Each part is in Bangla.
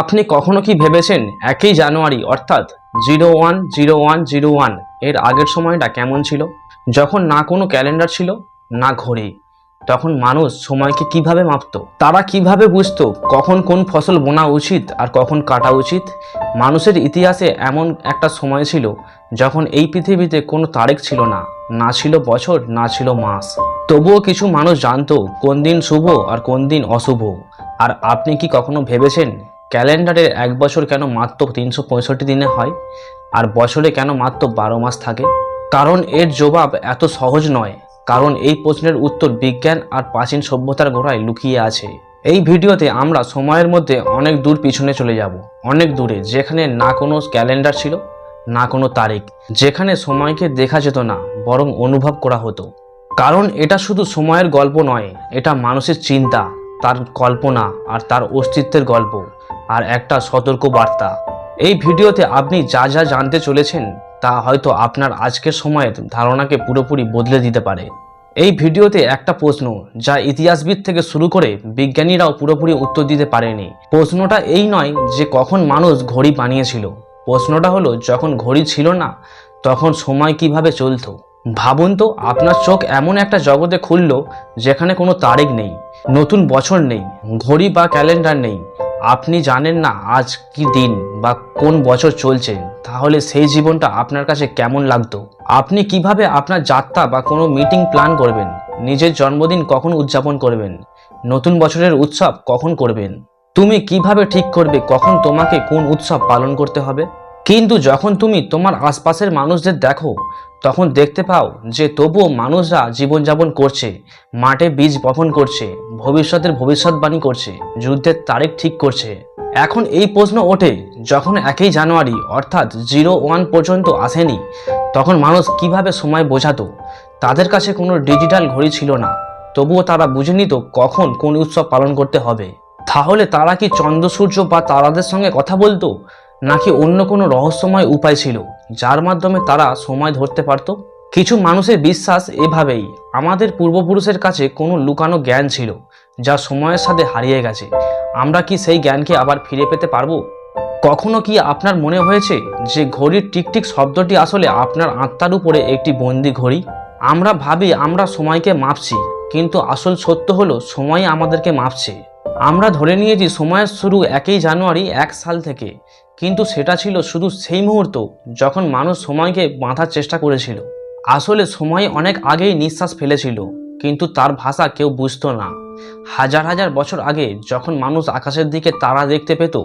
আপনি কখনো কি ভেবেছেন একই জানুয়ারি, অর্থাৎ zero one zero one zero ওয়ানের আগের সময়টা কেমন ছিল? যখন না কোনো ক্যালেন্ডার ছিল, না ঘড়ি, তখন মানুষ সময়কে কীভাবে মাপতো? তারা কীভাবে বুঝত কখন কোন ফসল বোনা উচিত আর কখন কাটা উচিত? মানুষের ইতিহাসে এমন একটা সময় ছিল যখন এই পৃথিবীতে কোনো তারিখ ছিল না না ছিল বছর, না ছিল মাস। তবুও কিছু মানুষ জানত কোন দিন শুভ আর কোন দিন অশুভ। আর আপনি কি কখনো ভেবেছেন ক্যালেন্ডারের এক বছর কেন মাত্র তিনশো পঁয়ষট্টি দিনে হয়? আর বছরে কেন মাত্র বারো মাস থাকে? কারণ এর জবাব এত সহজ নয়। কারণ এই প্রশ্নের উত্তর বিজ্ঞান আর প্রাচীন সভ্যতার গোড়ায় লুকিয়ে আছে। এই ভিডিওতে আমরা সময়ের মধ্যে অনেক দূর পিছনে চলে যাব। অনেক দূরে, যেখানে না কোনো ক্যালেন্ডার ছিল, না কোনো তারিখ। যেখানে সময়কে দেখা যেত না, বরং অনুভব করা হতো। কারণ এটা শুধু সময়ের গল্প নয়, এটা মানুষের চিন্তা, তার কল্পনা আর তার অস্তিত্বের গল্প। আর একটা সতর্ক বার্তা এই ভিডিওতে আপনি যা যা জানতে চলেছেন, তা হয়তো আপনার আজকের সময়ের ধারণাকে পুরোপুরি বদলে দিতে পারে। এই ভিডিওতে একটা প্রশ্ন, যা ইতিহাসবিদ থেকে শুরু করে বিজ্ঞানীরাও পুরোপুরি উত্তর দিতে পারেনি। প্রশ্নটা এই নয় যে কখন মানুষ ঘড়ি বানিয়েছিল। প্রশ্নটা হলো, যখন ঘড়ি ছিল না, তখন সময় কীভাবে চলতো? ভাবুন তো, আপনার চোখ এমন একটা জগতে খুললো, যেখানে কোনো তারিখ নেই, নতুন বছর নেই, ঘড়ি বা ক্যালেন্ডার নেই আপনি জানেন না আজ কি দিন বা কোন বছর চলছে, তাহলে সেই জীবনটা আপনার কাছে কেমন লাগতো? আপনি কীভাবে আপনার যাত্রা বা কোনো মিটিং প্ল্যান করবেন? নিজের জন্মদিন কখন উদযাপন করবেন? নতুন বছরের উৎসব কখন করবেন? তুমি কীভাবে ঠিক করবে? কখন তোমাকে কোন উৎসব পালন করতে হবে? কিন্তু যখন তুমি তোমার আশপাশের মানুষদের দেখো, তখন দেখতে পাও যে তবুও মানুষরা জীবনযাপন করছে, মাঠে বীজ বপন করছে ভবিষ্যতের ভবিষ্যৎবাণী করছে, যুদ্ধের তারিখ ঠিক করছে। এখন এই প্রশ্ন ওঠে, যখন একই জানুয়ারি, অর্থাৎ জিরো ওয়ান পর্যন্ত আসেনি, তখন মানুষ কীভাবে সময় বোঝাতো? তাদের কাছে কোনো ডিজিটাল ঘড়ি ছিল না। তবুও তারা বুঝে নিত কখন কোন উৎসব পালন করতে হবে। তাহলে তারা কি চন্দ্র, সূর্য বা তারাদের সঙ্গে কথা বলতো? নাকি অন্য কোনো রহস্যময় উপায় ছিল, যার মাধ্যমে তারা সময় ধরতে পারত? কিছু মানুষের বিশ্বাস এভাবেই, আমাদের পূর্বপুরুষের কাছে কোনো লুকানো জ্ঞান ছিল। যা সময়ের সাথে হারিয়ে গেছে। আমরা কি সেই জ্ঞানকে আবার ফিরে পেতে পারব? কখনো কি আপনার মনে হয়েছে যে ঘড়ির টিকটিক শব্দটি আসলে আপনার আত্মার উপরে একটি বন্দি ঘড়ি? আমরা ভাবি আমরা সময়কে মাপছি, কিন্তু আসল সত্য হলো সময় আমাদেরকে মাপছে। আমরা ধরে নিয়েছি সময়ের শুরু একই জানুয়ারি এক সাল থেকে, কিন্তু সেটা ছিল শুধু সেই মুহূর্ত যখন মানুষ সময়কে বাঁধার চেষ্টা করেছিল। আসলে সময় অনেক আগেই নিঃশ্বাস ফেলেছিল, কিন্তু তার ভাষা কেউ বুঝতো না। হাজার হাজার বছর আগে যখন মানুষ আকাশের দিকে তারা দেখতে পেত,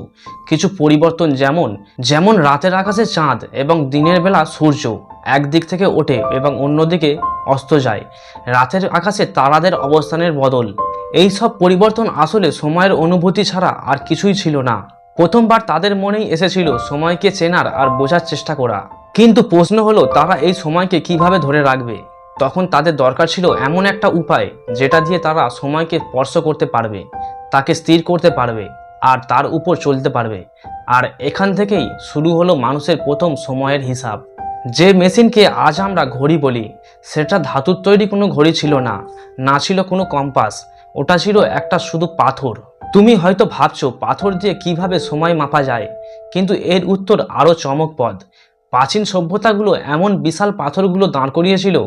কিছু পরিবর্তন যেমন যেমন রাতের আকাশে চাঁদ এবং দিনের বেলা সূর্য একদিক থেকে ওঠে এবং অন্যদিকে অস্ত যায়। রাতের আকাশে তারাদের অবস্থানের বদল। এই সব পরিবর্তন আসলে সময়ের অনুভূতি ছাড়া আর কিছুই ছিল না। প্রথমবার তাদের মনেই এসেছিল সময়কে চেনার আর বোঝার চেষ্টা করা। কিন্তু প্রশ্ন হলো, তারা এই সময়কে কীভাবে ধরে রাখবে? তখন তাদের দরকার ছিল এমন একটা উপায় যেটা দিয়ে তারা সময়কে স্পর্শ করতে পারবে, তাকে স্থির করতে পারবে আর তার উপর চলতে পারবে। আর এখান থেকেই শুরু হলো মানুষের প্রথম সময়ের হিসাব। যে মেশিনকে আজ আমরা ঘড়ি বলি, সেটা ধাতুর তৈরি কোনো ঘড়ি ছিল না না ছিল কোনো কম্পাস, ওটা ছিল একটা শুধু পাথর। তুমি হয়তো ভাবছ, পাথর দিয়ে কীভাবে সময় মাপা যায়, কিন্তু এর উত্তর আরও চমকপদ প্রাচীন সভ্যতাগুলো এমন বিশাল পাথরগুলো দাঁড় করিয়েছিল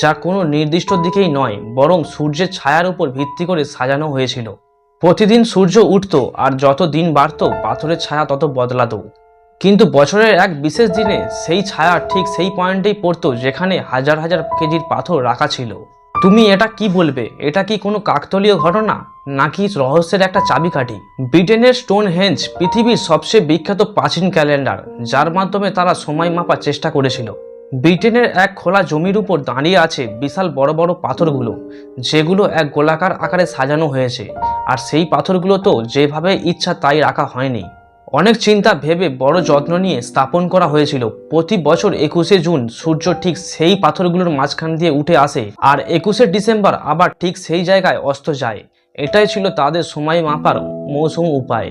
যা কোনো নির্দিষ্ট দিকেই নয়, বরং সূর্যের ছায়ার উপর ভিত্তি করে সাজানো হয়েছিল। প্রতিদিন সূর্য উঠত আর যত দিন বাড়ত, পাথরের ছায়া তত বদলাত। কিন্তু বছরের এক বিশেষ দিনে সেই ছায়া ঠিক সেই পয়েন্টেই পড়তো যেখানে হাজার হাজার কেজির পাথর রাখা ছিল। তুমি এটা কি বলবে? এটা কি কোনো কাকতলীয় ঘটনা? নাকি রহস্যের একটা চাবিকাঠি? ব্রিটেনের স্টোন হেঞ্জ পৃথিবীর সবচেয়ে বিখ্যাত প্রাচীন ক্যালেন্ডার যার মাধ্যমে তারা সময় মাপার চেষ্টা করেছিল। ব্রিটেনের এক খোলা জমির উপর দাঁড়িয়ে আছে বিশাল বড় বড় পাথরগুলো, যেগুলো এক গোলাকার আকারে সাজানো হয়েছে। আর সেই পাথরগুলো তো যেভাবে ইচ্ছা তাই রাখা হয়নি। অনেক চিন্তা ভেবে বড় যত্ন নিয়ে স্থাপন করা হয়েছিল। প্রতি বছর একুশে জুন সূর্য ঠিক সেই পাথরগুলোর মাঝখান দিয়ে উঠে আসে আর একুশে ডিসেম্বর আবার ঠিক সেই জায়গায় অস্ত যায়। এটাই ছিল তাদের সময় মাপার মৌসুম উপায়।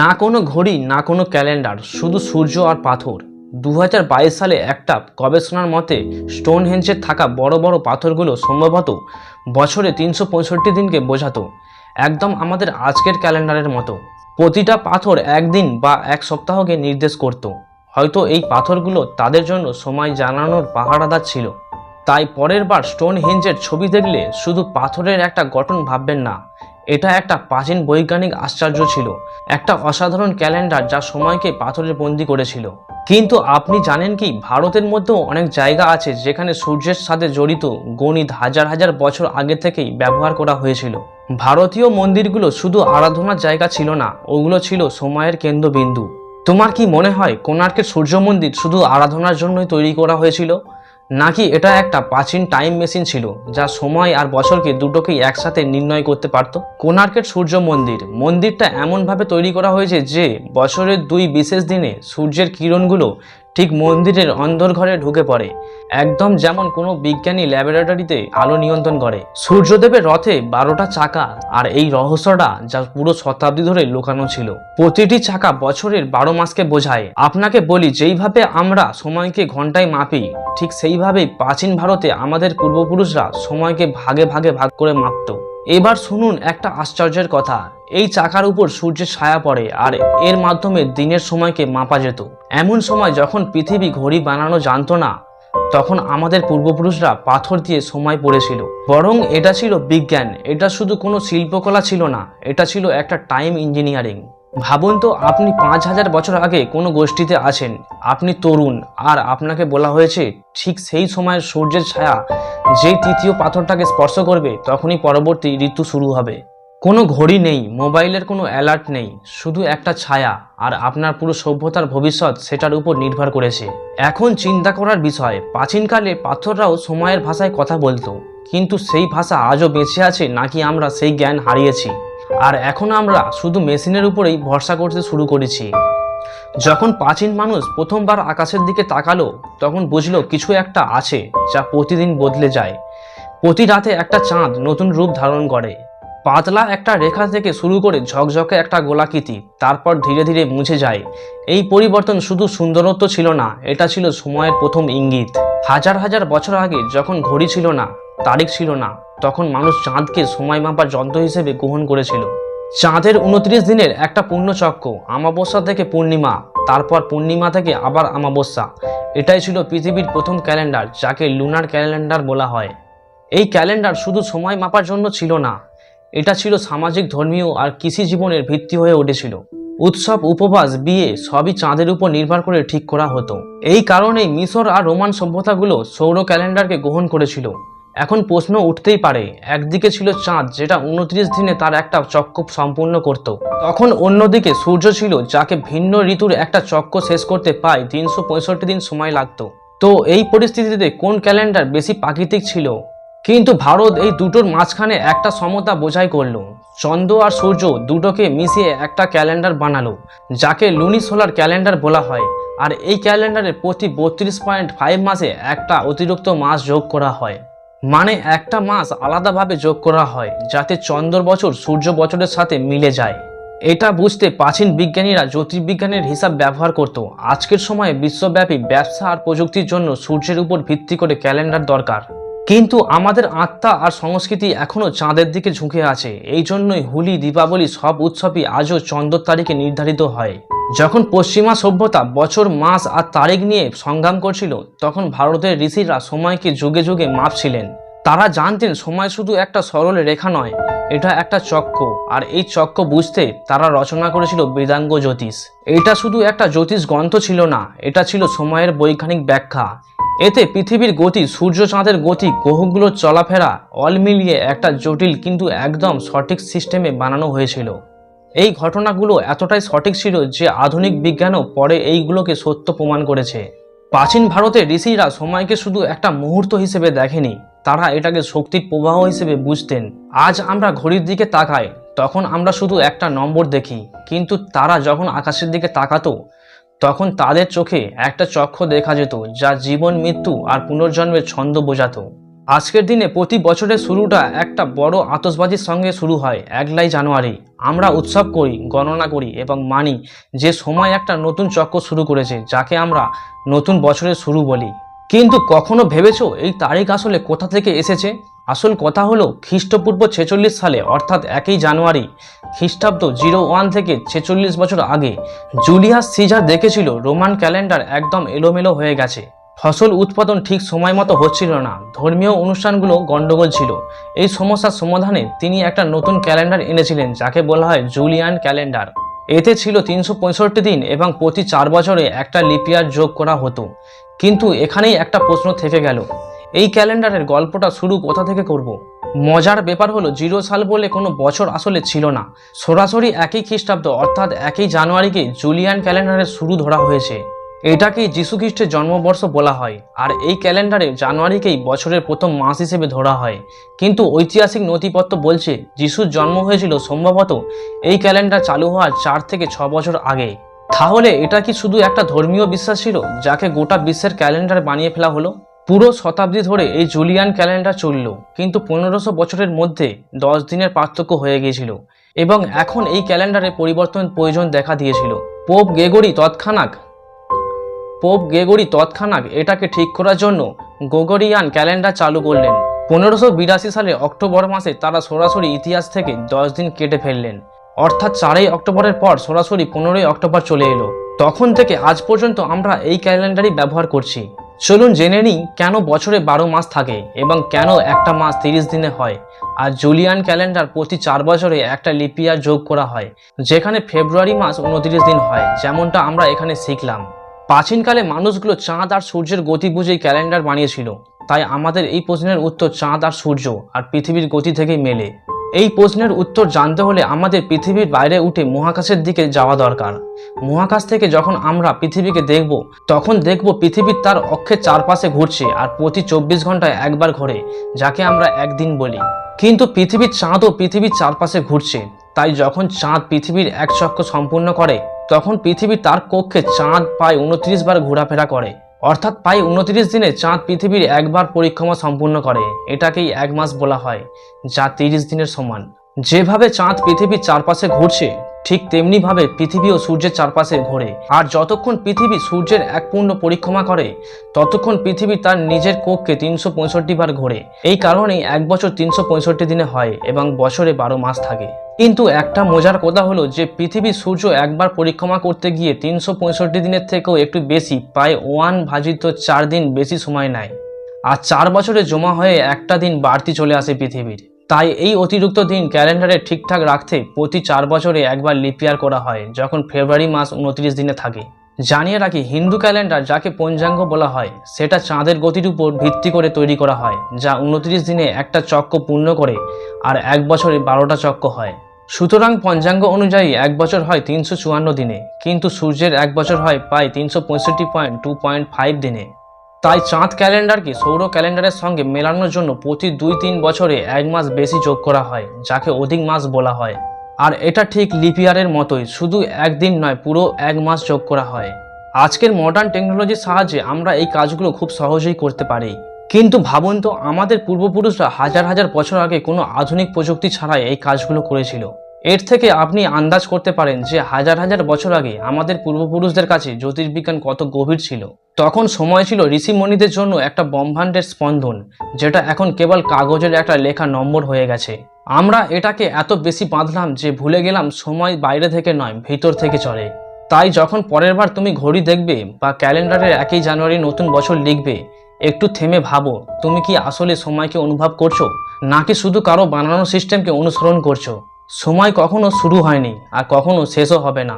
না কোনো ঘড়ি, না কোনো ক্যালেন্ডার, শুধু সূর্য আর পাথর। দু হাজার বাইশ সালে একটা গবেষণার মতে স্টোন হেঞ্চে থাকা বড় বড় পাথরগুলো সম্ভবত বছরে তিনশো পঁয়ষট্টি দিনকে বোঝাতো। একদম আমাদের আজকের ক্যালেন্ডারের মতো। প্রতিটা পাথর একদিন বা এক সপ্তাহকে নির্দেশ করত। হয়তো এই পাথরগুলো তাদের জন্য সময় জানানোর পাহারাদার ছিল। তাই পরের বার স্টোন হেঞ্জের ছবি দেখলে শুধু পাথরের একটা গঠন ভাববেন না এটা একটা প্রাচীন বৈজ্ঞানিক আশ্চর্য ছিল, একটা অসাধারণ ক্যালেন্ডার যা সময়কে পাথরে বন্দি করেছিল। কিন্তু আপনি জানেন কি, ভারতের মধ্যেও অনেক জায়গা আছে যেখানে সূর্যের সাথে জড়িত গণিত হাজার হাজার বছর আগে থেকেই ব্যবহার করা হয়েছিল। ভারতীয় মন্দিরগুলো শুধু আরাধনার জায়গা ছিল না, ওগুলো ছিল সময়ের কেন্দ্রবিন্দু। তোমার কি মনে হয় কোণার্কের সূর্য মন্দির শুধু আরাধনার জন্যই তৈরি করা হয়েছিল? নাকি এটা একটা প্রাচীন টাইম মেশিন ছিল যা সময় আর বছরকে দুটোকেই একসাথে নির্ণয় করতে পারত? কোনার্কের সূর্য মন্দির, মন্দিরটা এমনভাবে তৈরি করা হয়েছে যে বছরের দুই বিশেষ দিনে সূর্যের কিরণগুলো ঠিক মন্দিরের অন্দরঘরে ঢুকে পড়ে। একদম যেমন কোনো বিজ্ঞানী ল্যাবরেটরিতে আলো নিয়ন্ত্রণ করে। সূর্যদেবের রথে বারোটা চাকা আর এই রহস্যটা যা পুরো শতাব্দী ধরে লুকানো ছিল। প্রতিটি চাকা বছরের বারো মাসকে বোঝায়। আপনাকে বলি, যেইভাবে আমরা সময়কে ঘন্টায় মাপি, ঠিক সেইভাবেই প্রাচীন ভারতে আমাদের পূর্বপুরুষরা সময়কে ভাগে ভাগে ভাগ করে মাপত। এবার শুনুন একটা আশ্চর্যের কথা। এই চাকার উপর সূর্যের ছায়া পড়ে আর এর মাধ্যমে দিনের সময়কে মাপা যেত। এমন সময় যখন পৃথিবী ঘড়ি বানানো জানতো না, তখন আমাদের পূর্বপুরুষরা পাথর দিয়ে সময় পড়েছিল। বরং এটা ছিল বিজ্ঞান, এটা শুধু কোনো শিল্পকলা ছিল না, এটা ছিল একটা টাইম ইঞ্জিনিয়ারিং। ভাবুন তো, আপনি পাঁচ হাজার বছর আগে কোনো গোষ্ঠীতে আছেন। আপনি তরুণ, আর আপনাকে বলা হয়েছে, ঠিক সেই সময়ের সূর্যের ছায়া যেই তৃতীয় পাথরটাকে স্পর্শ করবে, তখনই পরবর্তী ঋতু শুরু হবে। কোনো ঘড়ি নেই, মোবাইলের কোনো অ্যালার্ট নেই, শুধু একটা ছায়া, আর আপনার পুরো সভ্যতার ভবিষ্যৎ সেটার উপর নির্ভর করেছে। এখন চিন্তা করার বিষয়, প্রাচীনকালে পাথররাও সময়ের ভাষায় কথা বলতো, কিন্তু সেই ভাষা আজও বেঁচে আছে নাকি আমরা সেই জ্ঞান হারিয়েছি? আর এখন আমরা শুধু মেশিনের উপরেই ভরসা করতে শুরু করেছি। যখন প্রাচীন মানুষ প্রথমবার আকাশের দিকে তাকালো, তখন বুঝলো কিছু একটা আছে যা প্রতিদিন বদলে যায়। প্রতি রাতে একটা চাঁদ নতুন রূপ ধারণ করে। পাতলা একটা রেখা থেকে শুরু করে ঝকঝকে একটা গোলাকৃতি, তারপর ধীরে ধীরে মুছে যায়। এই পরিবর্তন শুধু সুন্দরত্ব ছিল না, এটা ছিল সময়ের প্রথম ইঙ্গিত। হাজার হাজার বছর আগে যখন ঘড়ি ছিল না, তারিখ ছিল না তখন মানুষ চাঁদকে সময় মাপার যন্ত্র হিসেবে গ্রহণ করেছিল। চাঁদের উনত্রিশ দিনের একটা পূর্ণচক্র আমাবস্যা থেকে পূর্ণিমা, তারপর পূর্ণিমা থেকে আবার আমাবস্যা এটাই ছিল পৃথিবীর প্রথম ক্যালেন্ডার, যাকে লুনার ক্যালেন্ডার বলা হয়। এই ক্যালেন্ডার শুধু সময় মাপার জন্য ছিল না, এটা ছিল সামাজিক, ধর্মীয় আর কৃষি জীবনের ভিত্তি হয়ে উঠেছিল। উৎসব, উপবাস, বিয়ে সবই চাঁদের উপর নির্ভর করে ঠিক করা হতো। এই কারণেই মিশর আর রোমান সভ্যতাগুলো সৌর ক্যালেন্ডারকে গ্রহণ করেছিল। এখন প্রশ্ন উঠতেই পারে। একদিকে ছিল চাঁদ, যেটা উনত্রিশ দিনে তার একটা চক্র সম্পূর্ণ করত। তখন অন্যদিকে সূর্য ছিল, যাকে ভিন্ন ঋতুর একটা চক্র শেষ করতে প্রায় তিনশো পঁয়ষট্টি দিন সময় লাগতো। তো এই পরিস্থিতিতে কোন ক্যালেন্ডার বেশি প্রাকৃতিক ছিল? কিন্তু ভারত এই দুটোর মাঝখানে একটা সমতা বোঝাই করল। চন্দ্র আর সূর্য দুটোকে মিশিয়ে একটা ক্যালেন্ডার বানালো, যাকে লুনি সোলার ক্যালেন্ডার বলা হয়। আর এই ক্যালেন্ডারে প্রতি বত্রিশ পয়েন্ট ফাইভ মাসে একটা অতিরিক্ত মাস যোগ করা হয়। মানে একটা মাস আলাদাভাবে যোগ করা হয়, যাতে চন্দ্র বছর সূর্য বছরের সাথে মিলে যায়। এটা বুঝতে প্রাচীন বিজ্ঞানীরা জ্যোতির্বিজ্ঞানের হিসাব ব্যবহার করত। আজকের সময়ে বিশ্বব্যাপী ব্যবসা আর প্রযুক্তির জন্য সূর্যের উপর ভিত্তি করে ক্যালেন্ডার দরকার। কিন্তু আমাদের আত্মা আর সংস্কৃতি এখনও চাঁদের দিকে ঝুঁকে আছে। এই জন্যই হোলি, দীপাবলি সব উৎসবই আজও চন্দ্র তারিখে নির্ধারিত হয়। যখন পশ্চিমা সভ্যতা বছর, মাস আর তারিখ নিয়ে সংগ্রাম করছিল, তখন ভারতের ঋষিরা সময়কে যুগে যুগে মাপছিলেন। তারা জানতেন, সময় শুধু একটা সরল রেখা নয় এটা একটা চক্র আর এই চক্র বুঝতে তারা রচনা করেছিল বেদাঙ্গ জ্যোতিষ। এটা শুধু একটা জ্যোতিষ গ্রন্থ ছিল না, এটা ছিল সময়ের বৈজ্ঞানিক ব্যাখ্যা। এতে পৃথিবীর গতি, সূর্য চাঁদের গতি, গ্রহগুলোর চলাফেরা অল মিলিয়ে একটা জটিল কিন্তু একদম সঠিক সিস্টেমে বানানো হয়েছিল। এই ঘটনাগুলো এতটাই সঠিক ছিল যে আধুনিক বিজ্ঞানও পরে এইগুলোকে সত্য প্রমাণ করেছে। প্রাচীন ভারতের ঋষিরা সময়কে শুধু একটা মুহূর্ত হিসেবে দেখেনি তারা এটাকে শক্তির প্রবাহ হিসেবে বুঝতেন। আজ আমরা ঘড়ির দিকে তাকাই, তখন আমরা শুধু একটা নম্বর দেখি, কিন্তু তারা যখন আকাশের দিকে তাকাতো, তখন তাদের চোখে একটা চক্ষ দেখা যেত, যা জীবন, মৃত্যু আর পুনর্জন্মের ছন্দ বোঝাতো। আজকের দিনে প্রতি বছরের শুরুটা একটা বড় আতসবাজির সঙ্গে শুরু হয়, একলাই জানুয়ারি। আমরা উৎসব করি, গণনা করি এবং মানি যে সময় একটা নতুন চক্র শুরু করেছে, যাকে আমরা নতুন বছরের শুরু বলি। কিন্তু কখনো ভেবেছো এই তারিখ আসলে কোথা থেকে এসেছে? আসল কথা হলো খ্রিস্টপূর্ব ছেচল্লিশ সালে, অর্থাৎ একই জানুয়ারি, খ্রিস্টাব্দ জিরো ওয়ান থেকে ছেচল্লিশ বছর আগে, জুলিয়াস সিজার দেখেছিল রোমান ক্যালেন্ডার একদম এলোমেলো হয়ে গেছে। ফসল উৎপাদন ঠিক সময় মতো হচ্ছিল না, ধর্মীয় অনুষ্ঠানগুলো গন্ডগোল ছিল। এই সমস্যার সমাধানে তিনি একটা নতুন ক্যালেন্ডার এনেছিলেন, যাকে বলা হয় জুলিয়ান ক্যালেন্ডার। এতে ছিল তিনশো পঁয়ষট্টি দিন এবং প্রতি চার বছরে একটা লিপিয়ার যোগ করা হতো। কিন্তু এখানেই একটা প্রশ্ন থেকে গেল। এই ক্যালেন্ডারের গল্পটা শুরু কোথা থেকে করব। মজার ব্যাপার হলো জিরো সাল বলে কোনো বছর আসলে ছিল না। সরাসরি একই খ্রিস্টাব্দ, অর্থাৎ একই জানুয়ারিকে জুলিয়ান ক্যালেন্ডারের শুরু ধরা হয়েছে। এটাকেই যীশু খ্রিস্টের জন্মবর্ষ বলা হয়, আর এই ক্যালেন্ডারে জানুয়ারিকেই বছরের প্রথম মাস হিসেবে ধরা হয়। কিন্তু ঐতিহাসিক নথিপত্র বলছে, যিশুর জন্ম হয়েছিল সম্ভবত এই ক্যালেন্ডার চালু হওয়ার চার থেকে ছ বছর আগে। তাহলে এটা কি শুধু একটা ধর্মীয় বিশ্বাস ছিল যাকে গোটা বিশ্বের ক্যালেন্ডার বানিয়ে ফেলা হলো? পুরো শতাব্দী ধরে এই জুলিয়ান ক্যালেন্ডার চলল, কিন্তু পনেরোশো বছরের মধ্যে দশ দিনের পার্থক্য হয়ে গিয়েছিল এবং এখন এই ক্যালেন্ডারে পরিবর্তন প্রয়োজন দেখা দিয়েছিল। পোপ গেগরি তৎক্ষণাৎ, পোপ গেগরি তৎক্ষণাৎ এটাকে ঠিক করার জন্য গোগরিয়ান ক্যালেন্ডার চালু করলেন। পনেরোশো বিরাশি সালে অক্টোবর মাসে তারা সরাসরি ইতিহাস থেকে দশ দিন কেটে ফেললেন। অর্থাৎ চারই অক্টোবরের পর সরাসরি পনেরোই অক্টোবর চলে এলো। তখন থেকে আজ পর্যন্ত আমরা এই ক্যালেন্ডারই ব্যবহার করছি। চলুন জেনে নিই কেন বছরে বারো মাস থাকে এবং কেন একটা মাস তিরিশ দিনে হয়। আর জুলিয়ান ক্যালেন্ডার প্রতি চার বছরে একটা লিপিয়ার যোগ করা হয়, যেখানে ফেব্রুয়ারি মাস উনত্রিশ দিন হয়, যেমনটা আমরা এখানে শিখলাম। প্রাচীনকালে মানুষগুলো চাঁদ আর সূর্যের গতি বুঝেই ক্যালেন্ডার বানিয়েছিল। তাই আমাদের এই প্রশ্নের উত্তর চাঁদ আর সূর্য আর পৃথিবীর গতি থেকেই মেলে। এই প্রশ্নের উত্তর জানতে হলে আমাদের পৃথিবীর বাইরে উঠে মহাকাশের দিকে যাওয়া দরকার। মহাকাশ থেকে যখন আমরা পৃথিবীকে দেখব, তখন দেখব পৃথিবীর তার অক্ষের চারপাশে ঘুরছে আর প্রতি চব্বিশ ঘন্টায় একবার ঘোরে, যাকে আমরা একদিন বলি। কিন্তু পৃথিবীর চাঁদও পৃথিবীর চারপাশে ঘুরছে, তাই যখন চাঁদ পৃথিবীর এক চক্র সম্পূর্ণ করে, তখন পৃথিবী তার কক্ষে চাঁদ প্রায় উনত্রিশ বার ঘোরাফেরা করে। অর্থাৎ প্রায় উনত্রিশ দিনে চাঁদ পৃথিবীর একবার পরিক্রমা সম্পূর্ণ করে, এটাকেই এক মাস বলা হয়, যা তিরিশ দিনের সমান। যেভাবে চাঁদ পৃথিবীর চারপাশে ঘুরছে ঠিক তেমনিভাবে পৃথিবীও সূর্যের চারপাশে ঘোরে। আর যতক্ষণ পৃথিবী সূর্যের এক পূর্ণ পরিক্রমা করে, ততক্ষণ পৃথিবী তার নিজের কক্ষে তিনশো পঁয়ষট্টি বার ঘোরে। এই কারণেই এক বছর তিনশো পঁয়ষট্টি দিনে হয় এবং বছরে বারো মাস থাকে। কিন্তু একটা মজার কথা হলো যে, পৃথিবী সূর্য একবার পরিক্রমা করতে গিয়ে তিনশো পঁয়ষট্টি দিনের থেকেও একটু বেশি, প্রায় ওয়ান ভাজিত চার দিন বেশি সময় নেয়। আর চার বছরে জমা হয়ে একটা দিন বাড়তি চলে আসে পৃথিবীর। তাই এই অতিরিক্ত দিন ক্যালেন্ডারে ঠিকঠাক রাখতে প্রতি চার বছরে একবার লিপিয়ার করা হয়, যখন ফেব্রুয়ারি মাস উনত্রিশ দিনে থাকে। জানিয়ে রাখি, হিন্দু ক্যালেন্ডার যাকে পঞ্চাঙ্গ বলা হয়, সেটা চাঁদের গতির উপর ভিত্তি করে তৈরি করা হয়, যা উনত্রিশ দিনে একটা চক্র পূর্ণ করে আর এক বছরে বারোটা চক্র হয়। সুতরাং পঞ্চাঙ্গ অনুযায়ী এক বছর হয় তিনশো চুয়ান্ন দিনে, কিন্তু সূর্যের এক বছর হয় প্রায় তিনশো পঁয়ষট্টি পয়েন্ট টু পয়েন্ট ফাইভ দিনে। তাই চাঁদ ক্যালেন্ডারকে সৌর ক্যালেন্ডারের সঙ্গে মেলানোর জন্য প্রতি দুই তিন বছরে এক মাস বেশি যোগ করা হয়, যাকে অধিক মাস বলা হয়। আর এটা ঠিক লিপিয়ারের মতোই, শুধু একদিন নয়, পুরো এক মাস যোগ করা হয়। আজকের মডার্ন টেকনোলজির সাহায্যে আমরা এই কাজগুলো খুব সহজেই করতে পারি। কিন্তু ভাবুন তো, আমাদের পূর্বপুরুষরা হাজার হাজার বছর আগে কোনো আধুনিক প্রযুক্তি ছাড়াই এই কাজগুলো করেছিল। এর থেকে আপনি আন্দাজ করতে পারেন যে হাজার হাজার বছর আগে আমাদের পূর্বপুরুষদের কাছে জ্যোতির্বিজ্ঞান কত গভীর ছিল। তখন সময় ছিল ঋষিমণিদের জন্য একটা ব্রহ্মাণ্ডের স্পন্দন, যেটা এখন কেবল কাগজের একটা লেখা নম্বর হয়ে গেছে। আমরা এটাকে এত বেশি বাঁধলাম যে ভুলে গেলাম সময় বাইরে থেকে নয়, ভিতর থেকে চলে। তাই যখন পরের বার তুমি ঘড়ি দেখবে বা ক্যালেন্ডারের একই জানুয়ারি নতুন বছর লিখবে, একটু থেমে ভাবো, তুমি কি আসলে সময়কে অনুভব করছ? নাকি শুধু কারও বানানো সিস্টেমকে অনুসরণ করছ? সময় কখনো শুরু হয়নি আর কখনো শেষও হবে না।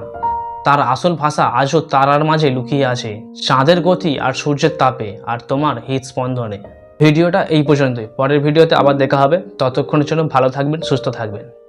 তার আসল ভাষা আজও তারার মাঝে লুকিয়ে আছে। চাঁদের গতি আর সূর্যের তাপে আর তোমার হৃদস্পন্দনে ভিডিওটা এই পর্যন্তই। পরের ভিডিওতে আবার দেখা হবে। ততক্ষণের জন্য ভালো থাকবেন, সুস্থ থাকবেন।